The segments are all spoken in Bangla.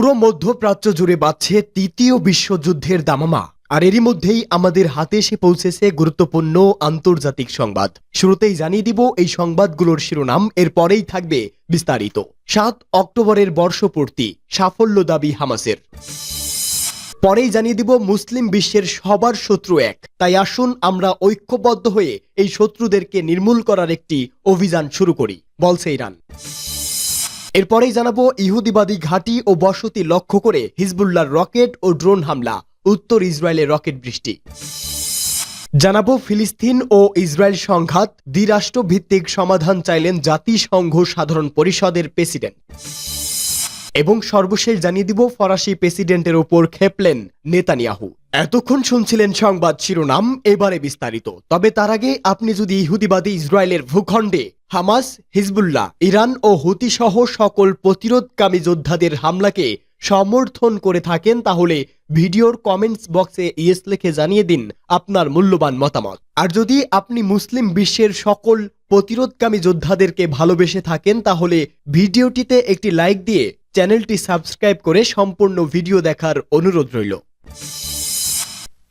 পুরো মধ্যপ্রাচ্য জুড়ে বাড়ছে তৃতীয় বিশ্বযুদ্ধের দামামা। আর এরই মধ্যেই আমাদের হাতে এসে পৌঁছেছে গুরুত্বপূর্ণ আন্তর্জাতিক সংবাদ। শুরুতেই জানিয়ে দিব এই সংবাদগুলোর শিরোনাম, এরপরেই থাকবে বিস্তারিত। সাত অক্টোবরের বর্ষপূর্তি, সাফল্য দাবি হামাসের। পরেই জানিয়ে দিব মুসলিম বিশ্বের সবার শত্রু এক। তাই আসুন আমরা ঐক্যবদ্ধ হয়ে এই শত্রুদেরকে নির্মূল করার একটি অভিযান শুরু করি। বলছে ইরান। এরপরেই জানাব ইহুদিবাদী ঘাঁটি ও বসতি লক্ষ্য করে হিজবুল্লাহর রকেট ও ড্রোন হামলা, উত্তর ইসরায়েলের রকেট বৃষ্টি। জানাব ফিলিস্তিন ও ইসরায়েল সংঘাত দ্বিরাষ্ট্র ভিত্তিক সমাধান চাইলেন জাতিসংঘ সাধারণ পরিষদের প্রেসিডেন্ট। এবং সর্বশেষ জানিয়ে দিব, ফরাসি প্রেসিডেন্টের ওপর খেপলেন নেতানিয়াহু। এতক্ষণ শুনছিলেন সংবাদ শিরোনাম, এবারে বিস্তারিত। তবে তার আগে আপনি যদি ইহুদিবাদী ইসরায়েলের ভূখণ্ডে হামাস, হিজবুল্লাহ, ইরান ও হুতি সহ সকল প্রতিরোধকামী যোদ্ধাদের হামলাকে সমর্থন করে থাকেন তাহলে ভিডিওর কমেন্টস বক্সে ইয়েস লিখে জানিয়ে দিন আপনার মূল্যবান মতামত। আর যদি আপনি মুসলিম বিশ্বের সকল প্রতিরোধকামী যোদ্ধাদেরকে ভালোবেসে থাকেন, তাহলে ভিডিওটিতে একটি লাইক দিয়ে চ্যানেলটি সাবস্ক্রাইব করে সম্পূর্ণ ভিডিও দেখার অনুরোধ রইল।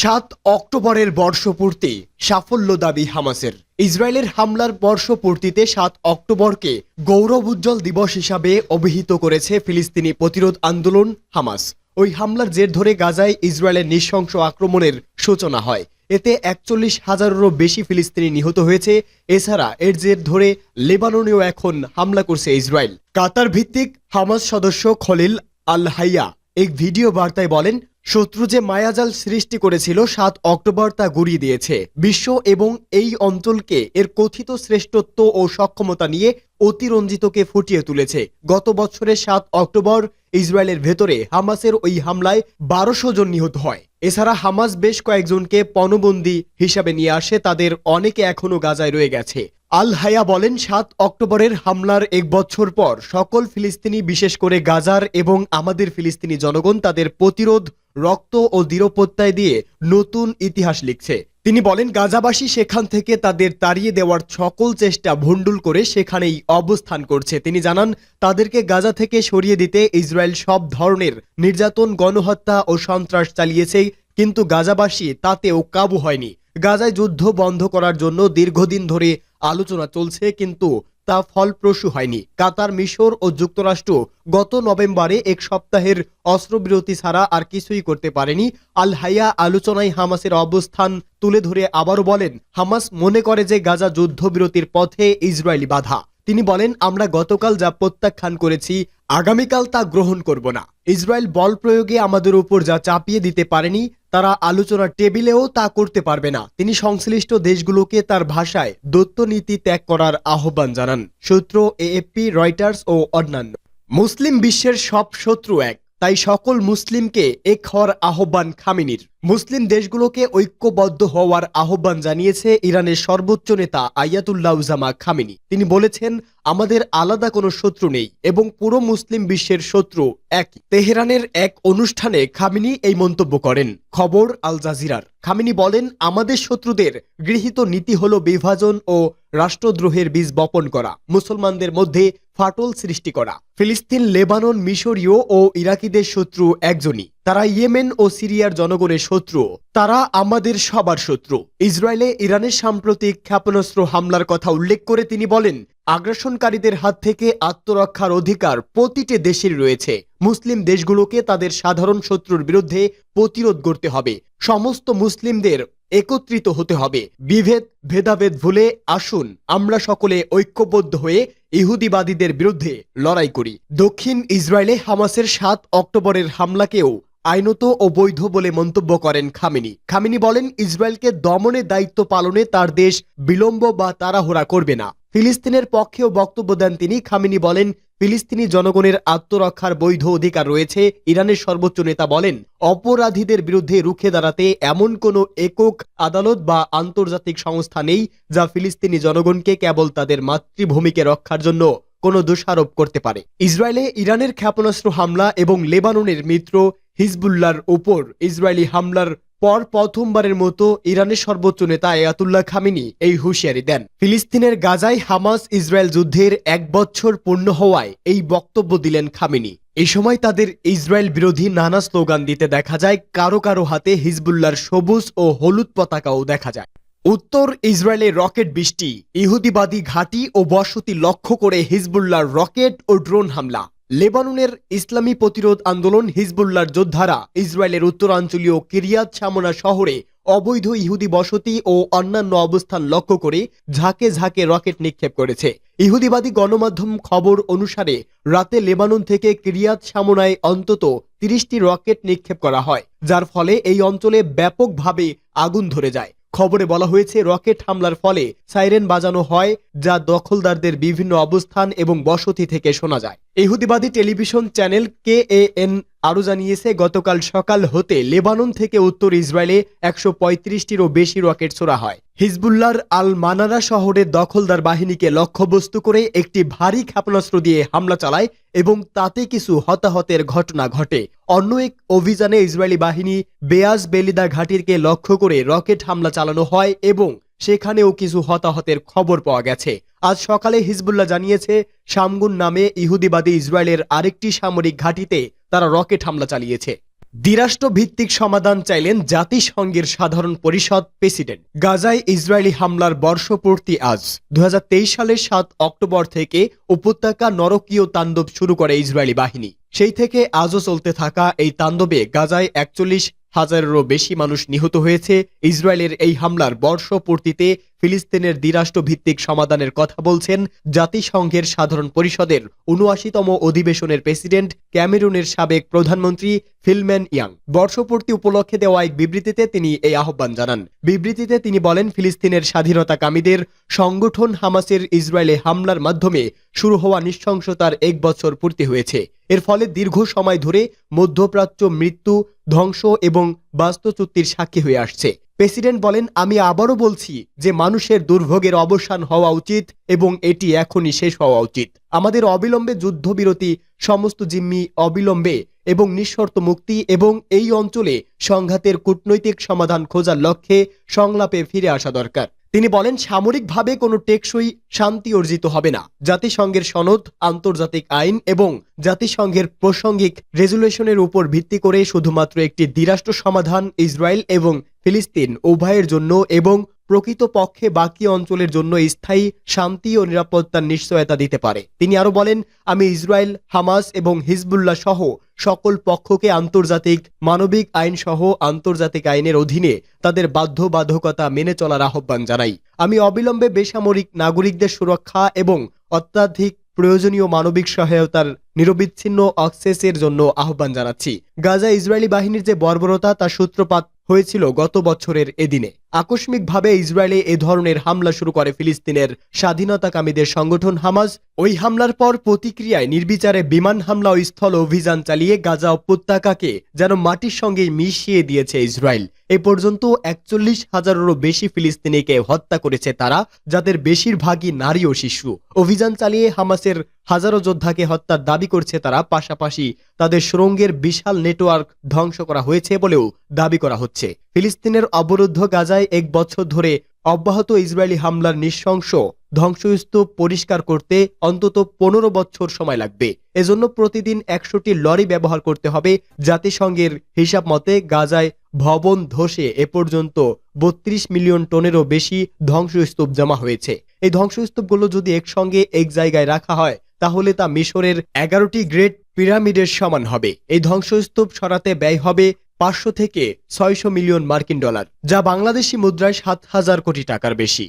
সাত অক্টোবরের বর্ষপূর্তি, সাফল্য দাবি হামাসের। ইসরায়েলের হামলার বর্ষপূর্তিতে সাত অক্টোবরকে গৌরব উজ্জ্বল দিবস হিসাবে অভিহিত করেছে ফিলিস্তিনি প্রতিরোধ আন্দোলন হামাস। ওই হামলার জের ধরে গাজায় ইসরায়েলের নৃশংস আক্রমণের সূচনা হয়। এতে একচল্লিশ হাজারেরও বেশি ফিলিস্তিনি নিহত হয়েছে। এছাড়া এর জের ধরে লেবাননেও এখন হামলা করছে ইসরায়েল। কাতার ভিত্তিক হামাস সদস্য খলিল আল হাইয়া এক ভিডিও বার্তায় বলেন শত্রু যে মায়াজাল সৃষ্টি করেছিল সাত অক্টোবর তা গুড়িয়ে দিয়েছে। বিশ্ব এবং এই অঞ্চলকে এর কথিত শ্রেষ্ঠত্ব ও সক্ষমতা নিয়ে অতিরঞ্জিতকে ফুটিয়ে তুলেছে। গত বছরের সাত অক্টোবর ইসরায়েলের ভেতরে হামাসের ওই হামলায় বারোশো জন নিহত হয়। এছাড়া হামাস বেশ কয়েকজনকে পণবন্দী হিসাবে নিয়ে আসে, তাদের অনেকে এখনও গাজায় রয়ে গেছে। আল হায়া বলেন, সাত অক্টোবরের হামলার এক বছর পর সকল ফিলিস্তিনি, বিশেষ করে গাজার এবং আমাদের ফিলিস্তিনি জনগণ তাদের প্রতিরোধ, রক্ত ও দৃঢ়প্রত্যয় দিয়ে নতুন ইতিহাস লিখছে। তিনি বলেন, গাজাবাসী সেখান থেকে তাদের তাড়িয়ে দেওয়ার সকল চেষ্টা ভণ্ডুল করে সেখানেই অবস্থান করছে। তিনি জানান, তাদেরকে গাজা থেকে সরিয়ে দিতে ইসরায়েল সব ধরনের নির্যাতন, গণহত্যা ও সন্ত্রাস চালিয়েছে কিন্তু গাজাবাসী তাতেও কাবু হয়নি। গাজায় যুদ্ধ বন্ধ করার জন্য দীর্ঘদিন ধরে আলোচনা চলছে, কিন্তু তা ফলপ্রসূ হয়নি। কাতার, মিশর ও যুক্তরাষ্ট্র গত নভেম্বরে এক সপ্তাহের অস্ত্রবিরতি ছাড়া আর কিছুই করতে পারেনি। আল হাইয়া আলোচনায় হামাসের অবস্থান তুলে ধরে আবারও বলেন, হামাস মনে করে যে গাজা যুদ্ধবিরতির পথে ইসরায়েলি বাধা। তিনি বলেন, আমরা গতকাল যা প্রত্যাখ্যান করেছি, আগামীকাল তা গ্রহণ করব না। ইসরায়েল বল প্রয়োগে আমাদের উপর যা চাপিয়ে দিতে পারেনি তারা আলোচনার টেবিলেও তা করতে পারবে না। তিনি সংশ্লিষ্ট দেশগুলোকে তার ভাষায় দত্ত নীতি ত্যাগ করার আহ্বান জানান। সূত্র এএফপি, রয়টার্স ও অন্যান্য। মুসলিম বিশ্বের সব শত্রু এক, তাই সকল মুসলিমকে এক হওয়ার আহ্বান খামিনির। মুসলিম দেশগুলোকে ঐক্যবদ্ধ হওয়ার আহ্বান জানিয়েছে ইরানের সর্বোচ্চ নেতা আয়াতুল্লাহ উজামা খামিনি। তিনি বলেছেন, আমাদের আলাদা কোনো শত্রু নেই এবং পুরো মুসলিম বিশ্বের শত্রু এক তেহরানের এক অনুষ্ঠানে খামিনি এই মন্তব্য করেন। খবর আল জাজিরার। খামিনি বলেন, আমাদের শত্রুদের গৃহীত নীতি হল বিভাজন ও রাষ্ট্রদ্রোহের বীজ বপন করা, মুসলমানদের মধ্যে ফাটল সৃষ্টি করা। ফিলিস্তিন, লেবানন, মিশরীয় ও ইরাকিদের শত্রু একজনই। তারা ইয়েমেন ও সিরিয়ার জনগণের শত্রু। তারা আমাদের সবার শত্রু। ইসরায়েলে ইরানের সাম্প্রতিক ক্ষেপণাস্ত্র হামলার কথা উল্লেখ করে তিনি বলেন, আগ্রাসনকারীদের হাত থেকে আত্মরক্ষার অধিকার প্রতিটি দেশের রয়েছে। মুসলিম দেশগুলোকে তাদের সাধারণ শত্রুর বিরুদ্ধে প্রতিরোধ করতে হবে। সমস্ত মুসলিমদের একত্রিত হতে হবে। বিভেদ, ভেদাভেদ ভুলে আসুন, আমরা সকলে ঐক্যবদ্ধ হয়ে ইহুদিবাদীদের বিরুদ্ধে লড়াই করি। দক্ষিণ ইসরায়েলে হামাসের সাত অক্টোবরের হামলাকেও আইনত ও বৈধ বলে মন্তব্য করেন খামিনি। খামিনি বলেন, ইসরায়েলকে দমনে দায়িত্ব পালনে তার দেশ বিলম্ব বা তাড়াহুড়া করবে না। ফিলিস্তিনের পক্ষেও বক্তব্য দেন তিনি। খামিনি বলেন, ফিলিস্তিনি জনগণের আত্মরক্ষার বৈধ অধিকার রয়েছে, ইরানের সর্বোচ্চ নেতা বলেন, অপরাধীদের বিরুদ্ধে রুখে দাঁড়াতে এমন কোনো একক আদালত বা আন্তর্জাতিক সংস্থা নেই যা ফিলিস্তিনি জনগণকে কেবল তাদের মাতৃভূমিকে রক্ষার জন্য কোনো দোষারোপ করতে পারে। ইসরায়েলে ইরানের ক্ষেপণাস্ত্র হামলা এবং লেবাননের মিত্র হিজবুল্লার উপর ইসরায়েলি হামলার পর প্রথমবারের মতো ইরানের সর্বোচ্চ নেতা আয়াতুল্লাহ খামিনি এই হুঁশিয়ারি দেন। ফিলিস্তিনের গাজায় হামাস ইসরায়েল যুদ্ধের এক বছর পূর্ণ হওয়ায় এই বক্তব্য দিলেন খামিনি। এই সময় তাদের ইসরায়েল বিরোধী নানা স্লোগান দিতে দেখা যায়, কারও কারও হাতে হিজবুল্লার সবুজ ও হলুদ পতাকাও দেখা যায়। উত্তর ইসরায়েলের রকেট বৃষ্টি, ইহুদিবাদী ঘাঁটি ও বসতি লক্ষ্য করে হিজবুল্লার রকেট ও ড্রোন হামলা। লেবাননের ইসলামী প্রতিরোধ আন্দোলন হিজবুল্লার যোদ্ধারা ইসরায়েলের উত্তরাঞ্চলীয় কিরিয়াত সামোনা শহরে অবৈধ ইহুদি বসতি ও অন্যান্য অবস্থান লক্ষ্য করে ঝাঁকে ঝাঁকে রকেট নিক্ষেপ করেছে। ইহুদিবাদী গণমাধ্যম খবর অনুসারে রাতে লেবানন থেকে কিরিয়াত সামোনায় অন্তত তিরিশটি রকেট নিক্ষেপ করা হয়, যার ফলে এই অঞ্চলে ব্যাপকভাবে আগুন ধরে যায়। খবরে বলা হয়েছে, রকেট হামলার ফলে সাইরেন বাজানো হয়, যা দখলদারদের বিভিন্ন অবস্থান এবং বসতি থেকে শোনা যায়। ইহুদিবাদী television channel K A N আরও জানিয়েছে, গতকাল সকাল হতে লেবানন থেকে উত্তর ইসরায়েলে একশো পঁয়ত্রিশটিরও বেশি রকেট ছোড়া হয়। হিজবুল্লার আল মানারা শহরের দখলদার বাহিনীকে লক্ষ্যবস্তু করে একটি ভারী ক্ষেপণাস্ত্র দিয়ে হামলা চালায় এবং তাতে কিছু হতাহতের ঘটনা ঘটে। অন্য এক অভিযানে ইসরায়েলি বাহিনী বেয়াজ বেলিদা ঘাটিরকে লক্ষ্য করে রকেট হামলা চালানো হয় এবং সেখানেও কিছু হতাহতের খবর পাওয়া গেছে। আজ সকালে হিজবুল্লাহ জানিয়েছে, শামগুন নামে ইহুদিবাদী ইসরায়েলের আরেকটি সামরিক ঘাঁটিতে তারা রকেট হামলা চালিয়েছে। দ্বিরাষ্ট্র ভিত্তিক সমাধান চাইলেন জাতিসংঘের সাধারণ পরিষদ প্রেসিডেন্ট। গাজায় ইসরায়েলি হামলার বর্ষপূর্তি আজ। দু হাজার তেইশ সালের সাত অক্টোবর থেকে উপত্যকা নরকীয় তাণ্ডব শুরু করে ইসরায়েলি বাহিনী। সেই থেকে আজও চলতে থাকা এই তাণ্ডবে গাজায় একচল্লিশ হাজারেরও বেশি মানুষ নিহত হয়েছে। ইসরায়েলের এই হামলার বর্ষপূর্তিতে ফিলিস্তিনের দ্বিরাষ্ট্র ভিত্তিক সমাধানের কথা বলছেন জাতিসংঘের সাধারণ পরিষদের উনআশিতম অধিবেশনের প্রেসিডেন্ট, ক্যামেরুনের সাবেক প্রধানমন্ত্রী ফিলম্যান ইয়াং। বর্ষপূর্তি উপলক্ষে দেওয়া এক বিবৃতিতে তিনি এই আহ্বান জানান। বিবৃতিতে তিনি বলেন, ফিলিস্তিনের স্বাধীনতাকামীদের সংগঠন হামাসের ইসরায়েলে হামলার মাধ্যমে শুরু হওয়া নৃশংসতার এক বছর পূর্তি হয়েছে। এর ফলে দীর্ঘ সময় ধরে মধ্যপ্রাচ্য মৃত্যু, ধ্বংস এবং বাস্তুচ্যুতির সাক্ষী হয়ে আসছে। প্রেসিডেন্ট বলেন, আমি আবারও বলছি যে মানুষের দুর্ভোগের অবসান হওয়া উচিত এবং এটি এখনই শেষ হওয়া উচিত। আমাদের অবিলম্বে যুদ্ধবিরতি, সমস্ত জিম্মি অবিলম্বে এবং নিঃশর্ত মুক্তি এবং এই অঞ্চলে সংঘাতের কূটনৈতিক সমাধান খোঁজার লক্ষ্যে সংলাপে ফিরে আসা দরকার। তিনি বলেন, সামরিকভাবে কোনো টেকসই শান্তি অর্জিত হবে না। জাতিসংঘের সনদ, আন্তর্জাতিক আইন এবং জাতিসংঘের প্রাসঙ্গিক রেজুলেশনের উপর ভিত্তি করে শুধুমাত্র একটি দ্বিরাষ্ট্র সমাধান ইসরায়েল এবং ফিলিস্তিন উভয়ের জন্য এবং প্রকৃতপক্ষে বাকি অঞ্চলের জন্য স্থায়ী, শান্তি ও নিরাপত্তার নিশ্চয়তা দিতে পারে। তিনি আরও বলেন, আমি ইসরায়েল, হামাস এবং হিজবুল্লাহ সহ সকল পক্ষকে আন্তর্জাতিক, মানবিক আইন সহ আন্তর্জাতিক আইনের অধীনে তাদের বাধ্যবাধকতা মেনে চলার আহ্বান জানাই। আমি অবিলম্বে বেসামরিক নাগরিকদের সুরক্ষা এবং অত্যাধিক প্রয়োজনীয় মানবিক সহায়তার নিরবিচ্ছিন্ন অক্সেসের জন্য আহ্বান জানাচ্ছি। গাজা ইসরায়েলি বাহিনীর যে বর্বরতা, তার সূত্রপাত হয়েছিল গত বছরের এদিনে। আকস্মিকভাবে ইসরায়েলে এ ধরনের হামলা শুরু করে ফিলিস্তিনের স্বাধীনতাকামীদের সংগঠন হামাজ ওই হামলার পর প্রতিক্রিয়ায় নির্বিচারে বিমান হামলা ও স্থল অভিযান চালিয়ে গাজা উপত্যকাকে যেন মাটির সঙ্গে মিশিয়ে দিয়েছে ইসরায়েল। এ পর্যন্ত একচল্লিশ হাজারেরও বেশি ফিলিস্তিনিকে হত্যা করেছে তারা, যাদের বেশিরভাগই নারী ও শিশু। অভিযান চালিয়ে হামাসের হাজারো যোদ্ধাকে হত্যার দাবি করছে তারা। পাশাপাশি তাদের সুরঙ্গের বিশাল নেটওয়ার্ক ধ্বংস করা হয়েছে বলেও দাবি করা হচ্ছে। ফিলিস্তিনের অবরুদ্ধ গাজায় এক বছর ধরে অব্যাহত ইসরায়েলি হামলার নৃশংস ধ্বংসস্তূপ পরিষ্কার করতে অন্তত পনেরো বছর সময় লাগবে। এজন্য প্রতিদিন একশোটি লরি ব্যবহার করতে হবে। জাতিসংঘের হিসাব মতে গাজায় ভবন ধসে এ পর্যন্ত বত্রিশ মিলিয়ন টনেরও বেশি ধ্বংসস্তূপ জমা হয়েছে। এই ধ্বংসস্তূপগুলো যদি একসঙ্গে এক জায়গায় রাখা হয় তাহলে তা মিশরের এগারোটি গ্রেট পিরামিডের সমান হবে। এই ধ্বংসস্তূপ সরাতে ব্যয় হবে পাঁচশো থেকে ছয়শো মিলিয়ন মার্কিন ডলার, যা বাংলাদেশি মুদ্রায় সাত হাজার কোটি টাকার বেশি।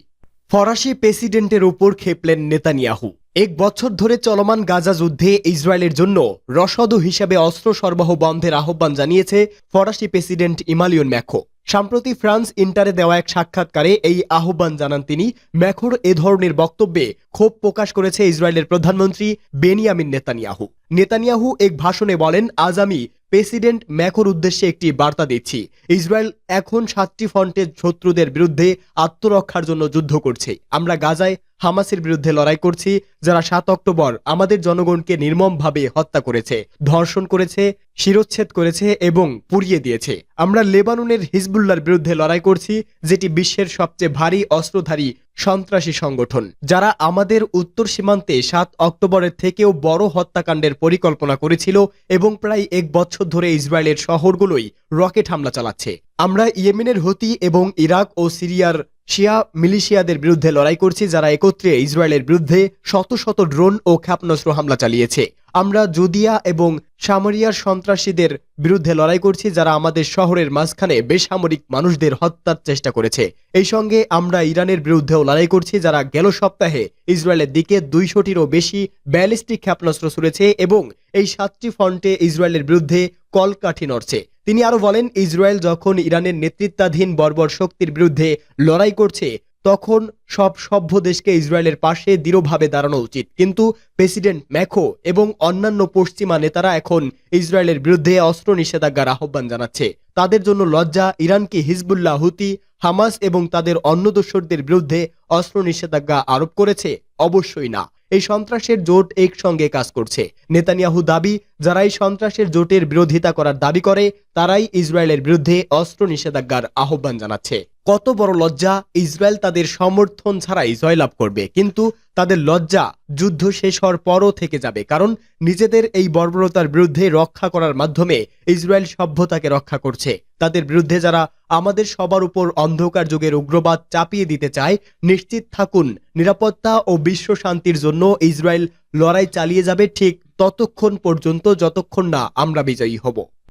ফরাসি প্রেসিডেন্টের উপর খেপলেন নেতানিয়াহু। এক বছর ধরে চলমান গাজা যুদ্ধে ইসরায়েলের জন্য রসদ হিসাবে অস্ত্র সরবরাহ বন্ধের আহ্বান জানিয়েছে ফরাসি প্রেসিডেন্ট ইমালিয়ন ম্যাখো। সম্প্রতি ফ্রান্স ইন্টারে দেওয়া এক সাক্ষাৎকারে এই আহ্বান জানান তিনি ম্যাখোর এ ধরনের বক্তব্যে ক্ষোভ প্রকাশ করেছে ইসরায়েলের প্রধানমন্ত্রী বেনিয়ামিন নেতানিয়াহু। নেতানিয়াহু এক ভাষণে বলেন, আজ আমি প্রেসিডেন্ট ম্যাখোর উদ্দেশ্যে একটি বার্তা দিচ্ছি। ইসরায়েল এখন সাতটি ফ্রন্টের শত্রুদের বিরুদ্ধে আত্মরক্ষার জন্য যুদ্ধ করছে। আমরা গাজায় হামাসের বিরুদ্ধে লড়াই করছি, যারা সাত অক্টোবর আমাদের জনগণকে নির্মমভাবে হত্যা করেছে, ধর্ষণ করেছে, শিরোচ্ছেদ করেছে এবং পুড়িয়ে দিয়েছে। আমরা লেবাননের হিজবুল্লার বিরুদ্ধে লড়াই করছি, যেটি বিশ্বের সবচেয়ে ভারী অস্ত্রধারী সন্ত্রাসী সংগঠন, যারা আমাদের উত্তর সীমান্তে সাত অক্টোবরের থেকেও বড় হত্যাকাণ্ডের পরিকল্পনা করেছিল এবং প্রায় এক বছর ধরে ইসরায়েলের শহরগুলোই রকেট হামলা চালাচ্ছে। আমরা ইয়েমেনের হতি এবং ইরাক ও সিরিয়ার শিয়া মিলিশিয়াদের বিরুদ্ধে লড়াই করছি যারা একত্রে ইসরায়েলের বিরুদ্ধে শত শত ড্রোন ও ক্ষেপণাস্ত্র হামলা চালিয়েছে। আমরা জুদিয়া এবং সামরিয়ার সন্ত্রাসীদের বিরুদ্ধে লড়াই করছি যারা আমাদের শহরের মাঝখানে বেসামরিক মানুষদের হত্যার চেষ্টা করেছে। এই সঙ্গে আমরা ইরানের বিরুদ্ধেও লড়াই করছি যারা গেল সপ্তাহে ইসরায়েলের দিকে দুইশোটিরও বেশি ব্যালিস্টিক ক্ষেপণাস্ত্র ছুড়েছে এবং এই সাতটি ফ্রন্টে ইসরায়েলের বিরুদ্ধে কলকাঠি নড়ছে। তিনি আরও বলেন, ইসরায়েল যখন ইরানের নেতৃত্বাধীন বর্বর শক্তির বিরুদ্ধে লড়াই করছে, তখন সব সভ্য দেশকে ইসরায়েলের পাশে দৃঢ়ভাবে দাঁড়ানো উচিত। কিন্তু প্রেসিডেন্ট ম্যাখো এবং অন্যান্য পশ্চিমা নেতারা এখন ইসরায়েলের বিরুদ্ধে অস্ত্র নিষেধাজ্ঞার আহ্বান জানাচ্ছে। তাদের জন্য লজ্জা ইরানকে হিজবুল্লাহ, হুতি, হামাস এবং তাদের অন্য দোসরদের বিরুদ্ধে অস্ত্র নিষেধাজ্ঞা আরোপ করেছে। অবশ্যই না। এই সন্ত্রাসের জোট একসঙ্গে কাজ করছে। নেতানিয়াহু দাবি যারা এই সন্ত্রাসের জোটের বিরোধিতা করার দাবি করে, তারাই ইসরায়েলের বিরুদ্ধে অস্ত্র নিষেধাজ্ঞার আহ্বান জানাচ্ছে। কত বড় লজ্জা, ইসরায়েল তাদের সমর্থন ছাড়াই জয়লাভ করবে। কিন্তু তাদের লজ্জা যুদ্ধ শেষ হওয়ার পরও থেকে যাবে। কারণ নিজেদের এই বর্বরতার বিরুদ্ধে রক্ষা করার মাধ্যমে ইসরায়েল সভ্যতাকে রক্ষা করছে। তাদের বিরুদ্ধে যারা আমাদের সবার উপর অন্ধকার যুগের উগ্রবাদ চাপিয়ে দিতে চায়, নিশ্চিত থাকুন, নিরাপত্তা ও বিশ্ব শান্তির জন্য ইসরায়েল লড়াই চালিয়ে যাবে ঠিক ততক্ষণ পর্যন্ত যতক্ষণ না আমরা বিজয়ী হব।